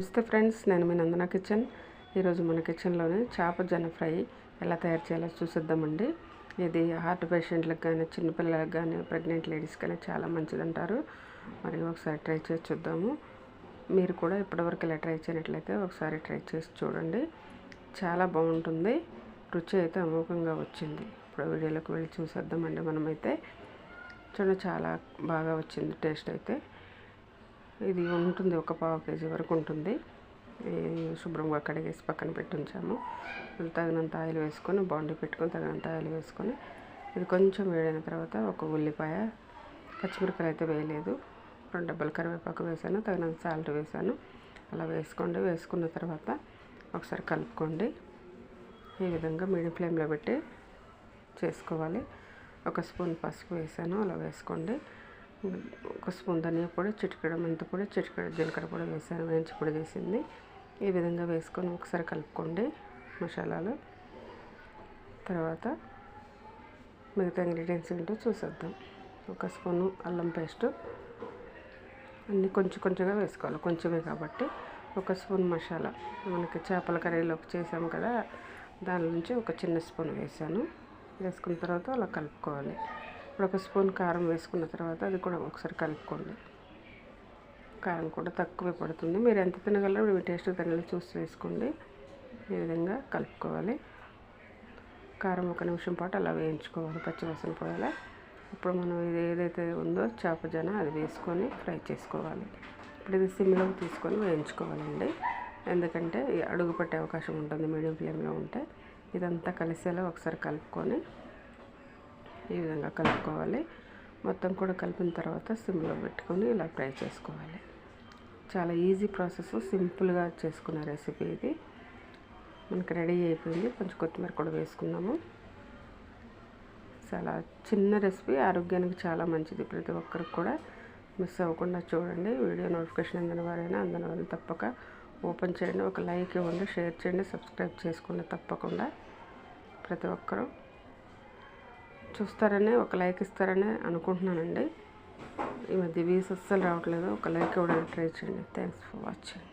నమస్తే ఫ్రెండ్స్ నేను మీ నందన కిచెన్. ఈరోజు మన కిచెన్లోనే చేప జన ఫ్రై ఎలా తయారు చేయాలో చూసిద్దామండి. ఇది హార్ట్ పేషెంట్లకు కానీ చిన్నపిల్లలకు కానీ ప్రెగ్నెంట్ లేడీస్ కానీ చాలా మంచిది అంటారు మరి ఒకసారి ట్రై చేసి చూద్దాము. మీరు కూడా ఇప్పటివరకు ఇలా ట్రై చేయనట్లయితే ఒకసారి ట్రై చేసి చూడండి. చాలా బాగుంటుంది. రుచి అయితే అమోఘంగా వచ్చింది. ఇప్పుడు వీడియోలోకి వెళ్ళి చూసేద్దామండి మనమైతే. చూడండి చాలా బాగా వచ్చింది టేస్ట్ అయితే. ఇది ఉంటుంది ఒక పావు కేజీ వరకు ఉంటుంది. శుభ్రంగా కడిగేసి పక్కన పెట్టి ఉంచాము. తగినంత ఆయిల్ వేసుకొని బాండీ పెట్టుకొని తగినంత ఆయిల్ వేసుకొని ఇది కొంచెం వేడైన తర్వాత ఒక ఉల్లిపాయ పచ్చిమిరపకాయలు అయితే వేయలేదు. రెండు డబ్బలు కరివేపాకు వేసాను తగినంత సాల్ట్ వేసాను. అలా వేసుకోండి. వేసుకున్న తర్వాత ఒకసారి కలుపుకోండి. ఈ విధంగా మీడియం ఫ్లేమ్లో పెట్టి చేసుకోవాలి. ఒక స్పూన్ పసుపు వేసాను అలా వేసుకోండి. ఒక స్పూన్ ధనియా పొడి చిటికెడ మెంతి పొడి చిటికెడ జీలకర్ర పొడి వేసాను వేయించి పొడి వేసింది. ఈ విధంగా వేసుకొని ఒకసారి కలుపుకోండి మసాలాలు. తర్వాత మిగతా ఇంగ్రీడియంట్స్ ఏంటో చూసేద్దాం. ఒక స్పూను అల్లం పేస్టు. అన్నీ కొంచెం కొంచెంగా వేసుకోవాలి. కొంచెమే కాబట్టి ఒక స్పూన్ మసాలా. మనకి చేపల కర్రీలోకి చేసాము కదా దాని నుంచి ఒక చిన్న స్పూన్ వేసాను. వేసుకున్న తర్వాత అలా కలుపుకోవాలి. ఇప్పుడు ఒక స్పూన్ కారం వేసుకున్న తర్వాత అది కూడా ఒకసారి కలుపుకోండి. కారం కూడా తక్కువే పడుతుంది. మీరు ఎంత తినగలరో మీ టేస్ట్ తినాలి చూసి వేసుకోండి. ఈ విధంగా కలుపుకోవాలి. కారం ఒక నిమిషం పాటు అలా వేయించుకోవాలి. పచ్చివాసన పోయాలా. ఇప్పుడు మనం ఇది ఏదైతే ఉందో చేప జన అది వేసుకొని ఫ్రై చేసుకోవాలి. ఇప్పుడు ఇది సిమ్లోకి తీసుకొని వేయించుకోవాలండి. ఎందుకంటే అడుగు పట్టే అవకాశం ఉంటుంది మీడియం ఫ్లేమ్లో ఉంటే. ఇదంతా కలిసేలా ఒకసారి కలుపుకొని ఈ విధంగా కలుపుకోవాలి. మొత్తం కూడా కలిపిన తర్వాత సిమ్లో పెట్టుకొని ఇలా ఫ్రై చేసుకోవాలి. చాలా ఈజీ ప్రాసెస్ సింపుల్గా చేసుకున్న రెసిపీ ఇది. మనకి రెడీ అయిపోయింది. కొంచెం కొత్తిమీర కూడా వేసుకున్నాము. చాలా చిన్న రెసిపీ ఆరోగ్యానికి చాలా మంచిది. ప్రతి ఒక్కరికి కూడా మిస్ అవ్వకుండా చూడండి. వీడియో నోటిఫికేషన్ అందిన వారైనా అందిన వారిని తప్పక ఓపెన్ చేయండి. ఒక లైక్ ఇవ్వండి షేర్ చేయండి సబ్స్క్రైబ్ చేసుకోండి తప్పకుండా ప్రతి ఒక్కరూ చూస్తారని ఒక లైక్ ఇస్తారని అనుకుంటున్నానండి. ఈ మధ్య వీస్ అస్సలు రావట్లేదు. ఒక లైక్ ఇవ్వడానికి ట్రై చేయండి. Thanks for watching.